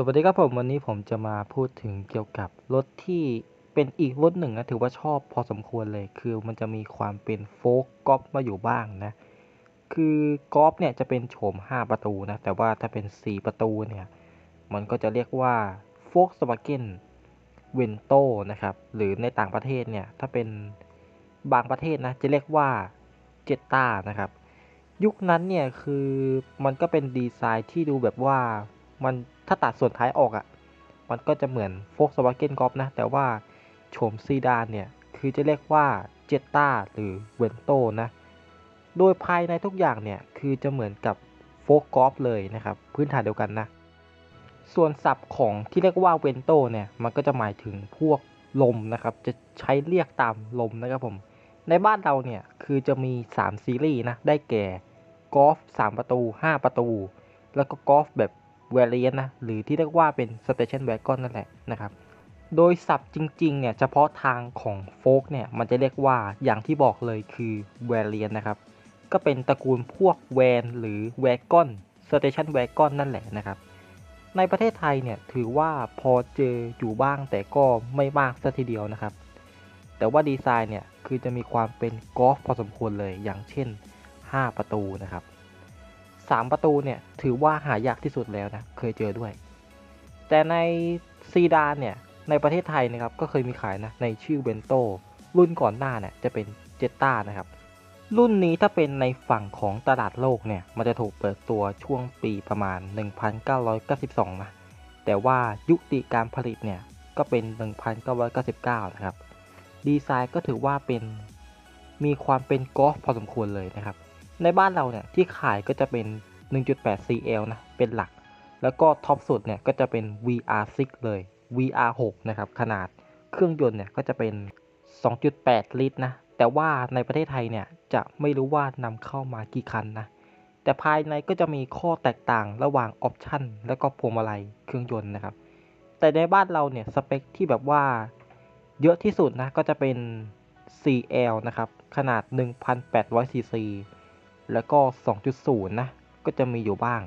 สวัสดีครับผมวันนี้ผมจะมาพูดถึงเกี่ยวกับรถที่เป็นอีกรถหนึ่งนะถือว่าชอบพอสมควรเลย คือมันจะมีความเป็นโฟกกอล์ฟมาอยู่บ้างนะ คือกอล์ฟเนี่ยจะเป็นโฉม 5 ประตูนะ แต่ว่าถ้าเป็น 4 ประตูเนี่ย มันก็จะเรียกว่า Volkswagen v e n t o นะครับ หรือในต่างประเทศเนี่ย ถ้าเป็นบางประเทศนะ จะเรียกว่า Jetta นะครับ ยุคนั้นเนี่ยคือมันก็เป็นดีไซน์ที่ดูแบบว่า มันถ้าตัดส่วนท้ายออกอะ่ะ มันก็จะเหมือน Volkswagen Golf นะ แต่ว่าโฉมซีดานเนี่ย คือจะเรียกว่า Jetta หรือ Vento นะ โดยภายในทุกอย่างเนี่ย คือจะเหมือนกับ f o l k Golf เลยนะครับ พื้นฐานเดียวกันนะ ส่วนศัพท์ของที่เรียกว่า Vento เนี่ย มันก็จะหมายถึงพวกลมนะครับ จะใช้เรียกตามลมนะครับผม ในบ้านเราเนี่ย คือจะมี 3 ซีรีส์นะ ได้แก่กอล์ฟ3ประตู 5 ประตู แล้วก็กอล์ฟแบบ เวลียนนะหรือที่เรียกว่าเป็น Station Wagon นั่นแหละนะครับ โดยศัพท์จริงๆเนี่ยเฉพาะทางของโฟกเนี่ยมันจะเรียกว่าอย่างที่บอกเลยคือเวลียนนะครับ ก็เป็นตระกูลพวกแวนหรือแวกอน Station Wagon นั่นแหละนะครับ ในประเทศไทยเนี่ยถือว่าพอเจออยู่บ้างแต่ก็ไม่มากสัทีเดียวนะครับ แต่ว่าดีไซน์เนี่ยคือจะมีความเป็นกอล์ฟพอสมควรเลยอย่างเช่น 5 ประตูนะครับ 3ประตูเนี่ยถือว่าหายากที่สุดแล้วนะเคยเจอด้วย แต่ในซีดานเนี่ยในประเทศไทยนะครับก็เคยมีขายนะในชื่อเบนโตรุ่นก่อนหน้าเนี่ยจะเป็นเจต t านะครับรุ่นนี้ถ้าเป็นในฝั่งของตลาดโลกเนี่ยมันจะถูกเปิดตัวช่วงปีประมาณ 1992นะแต่ว่ายุติการผลิตเนี่ยก็เป็น 1999 นะครับ ดีไซน์ก็ถือว่าเป็นมีความเป็นกอล์ฟพอสมควรเลยนะครับ ในบ้านเราเนี่ยที่ขายก็จะเป็น 1.8 CL นะ เป็นหลัก แล้วก็ท็อปสุดเนี่ยก็จะเป็น VR6 เลย VR6 นะครับ ขนาดเครื่องยนต์เนี่ยก็จะเป็น 2.8 ลิตรนะ แต่ว่าในประเทศไทยเนี่ยจะไม่รู้ว่านำเข้ามากี่คันนะ แต่ภายในก็จะมีข้อแตกต่างระหว่างออปชันแล้วก็พวงมาลัยเครื่องยนต์นะครับ แต่ในบ้านเราเนี่ยสเปคที่แบบว่าเยอะที่สุดนะก็จะเป็น CL นะครับ ขนาด 1,800 cc แล้วก็ 2.0 นะ ก็จะมีอยู่บ้าง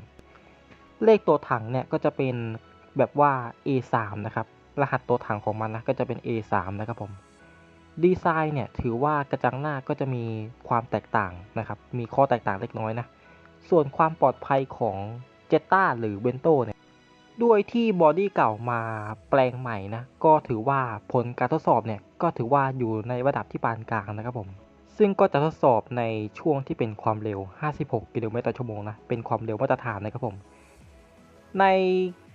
เลขตัวถังเนี่ยก็จะเป็นแบบว่า A3 นะครับ รหัสตัวถังของมันนะก็จะเป็น A3 นะครับผม ดีไซน์เนี่ยถือว่ากระจังหน้าก็จะมีความแตกต่างนะครับ มีข้อแตกต่างเล็กน้อยนะ ส่วนความปลอดภัยของ Jetta หรือ Vento เนี่ย ด้วยที่บอดี้เก่ามาแปลงใหม่นะ ก็ถือว่าผลการทดสอบเนี่ยก็ถือว่าอยู่ในระดับที่ปานกลางนะครับผม ซึ่งก็จะทดสอบในช่วงที่เป็นความเร็ว 56 กิโลเมตรต่อชั่วโมงนะ เป็นความเร็วมาตรฐานนะครับผม ใน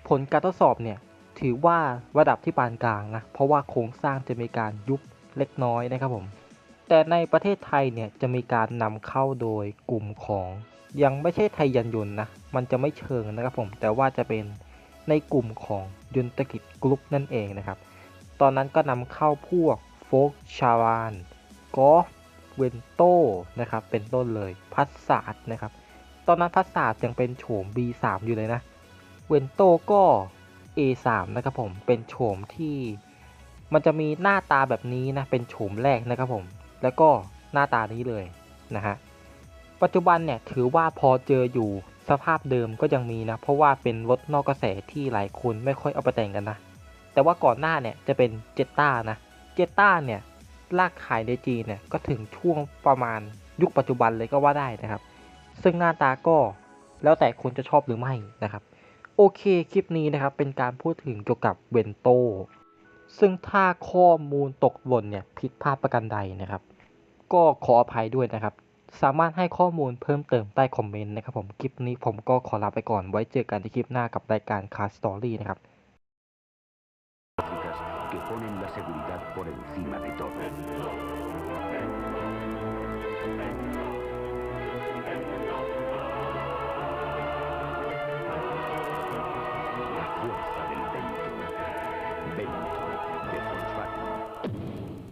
ผลการทดสอบเนี่ย ถือว่าระดับที่ปานกลางนะ เพราะว่าโครงสร้างจะมีการยุบเล็กน้อยนะครับผม แต่ในประเทศไทยเนี่ยจะมีการนำเข้าโดยกลุ่มของยังไม่ใช่ไทยยันยนต์นะ มันจะไม่เชิงนะครับผม แต่ว่าจะเป็นในกลุ่มของยนตกิจกรุ๊ปนั่นเองนะครับ ตอนนั้นก็นำเข้าพวกโฟกชาวานกอล์ฟ เวนโตนะครับเป็นต้นเลยพัสสาดนะครับตอนนั้นพัสสาดยังเป็นโฉม B3 อยู่เลยนะเวนโตก็ A3 นะครับผมเป็นโฉมที่มันจะมีหน้าตาแบบนี้นะเป็นโฉมแรกนะครับผมแล้วก็หน้าตานี้เลยนะฮะปัจจุบันเนี่ยถือว่าพอเจออยู่สภาพเดิมก็ยังมีนะเพราะว่าเป็นรถนอกกระแสที่หลายคนไม่ค่อยเอาไปแต่งกันนะแต่ว่าก่อนหน้าเนี่ยจะเป็นเจต t านะเจต t าเนี่ย ลากขายในจีนเนี่ยก็ถึงช่วงประมาณยุคปัจจุบันเลยก็ว่าได้นะครับ ซึ่งหน้าตาก็แล้วแต่คนจะชอบหรือไม่นะครับ โอเคคลิปนี้นะครับเป็นการพูดถึงเกี่ยวกับเวนโตซึ่งถ้าข้อมูลตกหล่นเนี่ยผิดพลาดประการใดนะครับ ก็ขออภัยด้วยนะครับ สามารถให้ข้อมูลเพิ่มเติมใต้คอมเมนต์นะครับผมคลิปนี้ผมก็ขอลาไปก่อนไว้เจอกันที่คลิปหน้ากับรายการ Car Story นะครับ que ponen la seguridad por encima de todo.